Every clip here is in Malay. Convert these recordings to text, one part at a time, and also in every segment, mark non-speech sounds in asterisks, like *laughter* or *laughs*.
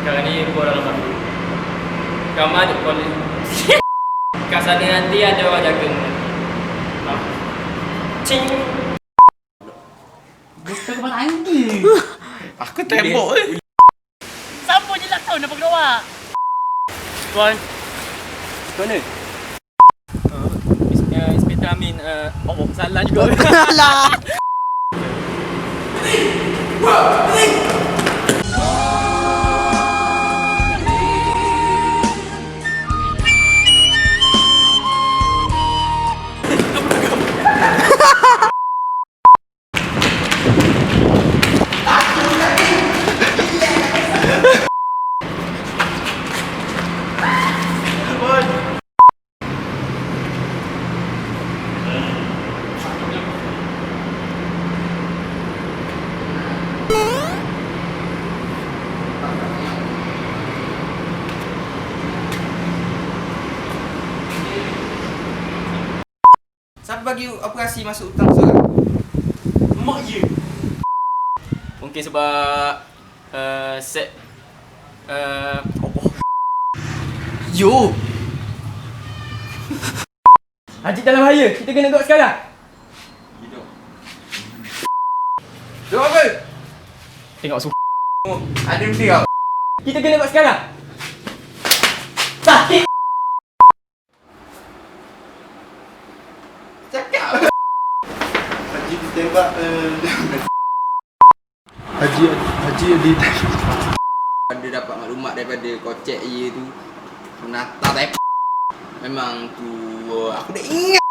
Sekarang ni kau dalam aku. Kamu ada kau ni. *laughs* Kat sana nanti ada orang jaga kau. Ah. Cing. Bukan kepala angin. *laughs* Aku tembok eh. Siapa je nak tahu nak pergi luar? Tuan. Tuan ni. Uh, Inspektor Amin uh, oh, salah juga. *laughs* Bagi operasi masuk hutang seorang? Mak je. Mungkin sebab uh, set uh, Yo. Haji dalam bahaya. Kita kena buat sekarang. Tengok apa? Tengok su. Oh, ada benda kau. Kita kena buat sekarang. Haji ditembak eh, *laughs* Haji Haji di Ada dapat maklumat daripada kocek ye tu. Menata tep. Memang tu uh, aku dah ingat.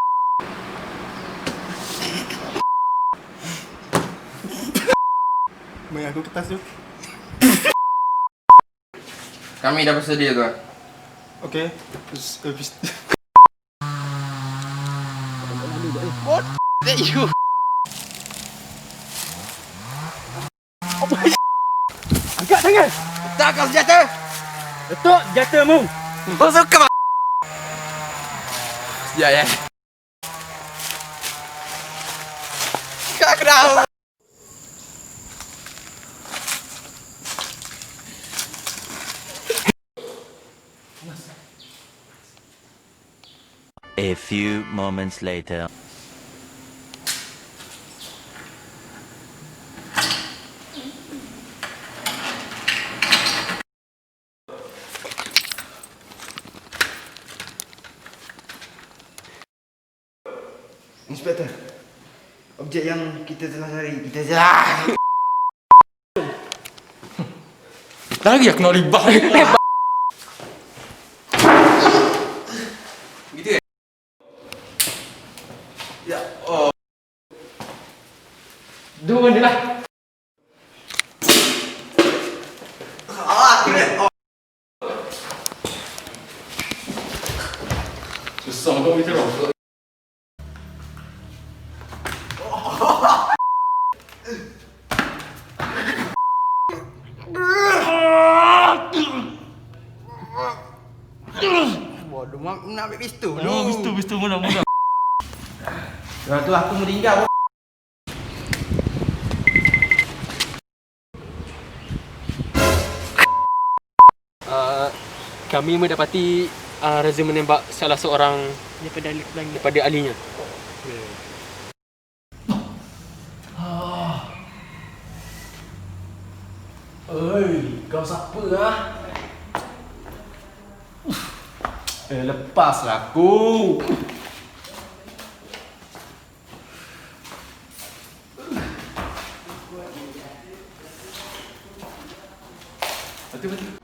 Main aku kertas tu Kami dah bersedia tuan. Okay Terus habis That you. Angkat tangan. Tak kau senjata. Letak jatamu. Kau suka. Ya ya. Kau kenal. A few moments later. Inspektor Objek yang kita telah cari Kita Tak lagi *laughs* aku nak ribah. *laughs* Gitu eh? Ya. Oh. Dua benda lah. Ah. Oh. Susah kau itu. Mak nak ambil pistol dulu. bistu bistu mana mana. Lepas tu aku meninggal. Uh, kami mendapati uh, Razia menembak salah seorang Daripada ahli pelanggan. daripada ahlinya. Oi, kau siapa ah? Eh, lepaslah aku. Betul betul.